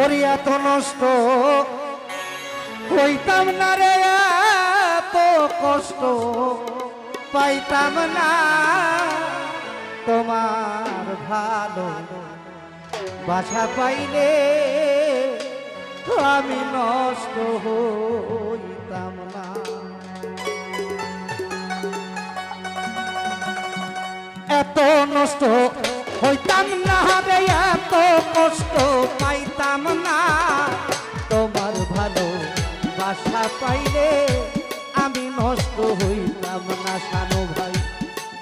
করিয়া তো নষ্ট। হইতাম না রে এত কষ্ট। পাইতাম না তোমার ভালো। বাসা পাইলে আমি নষ্ট হইতাম না। এত নষ্ট হইতাম না রে, এত কষ্ট। পাইলাম না। তোমার ভালো বাসা পাইলে আমি নষ্ট হইলাম না সানো ভাই।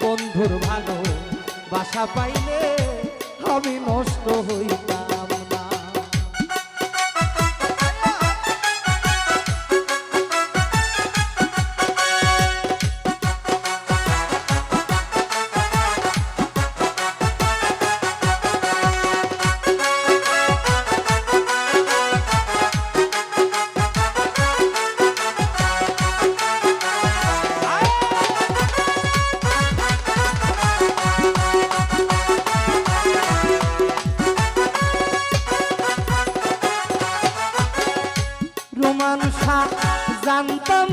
বন্ধুর ভালো বাসা পাইলে আমি নষ্ট হইতাম জানতাম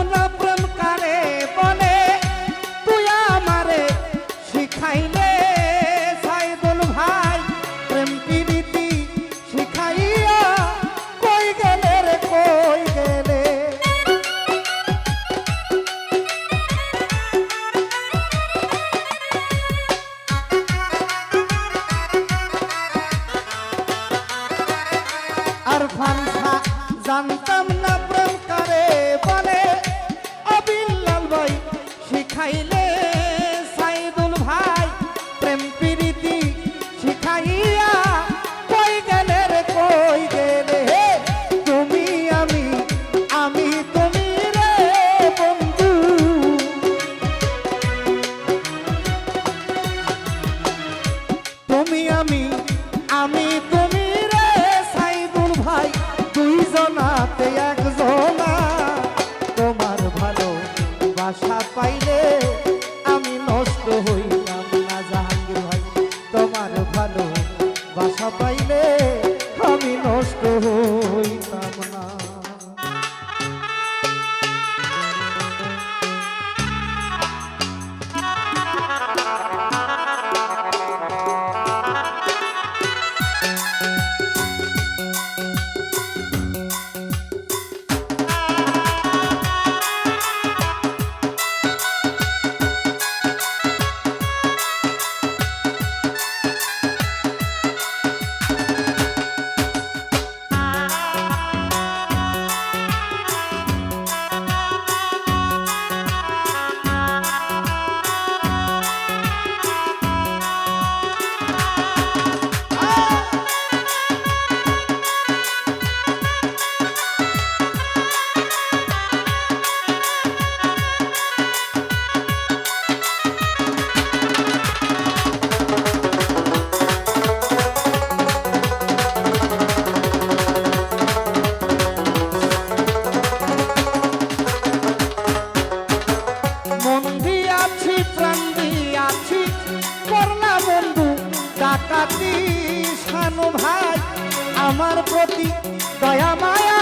শানু ভাই আমার প্রতি দয়া মায়া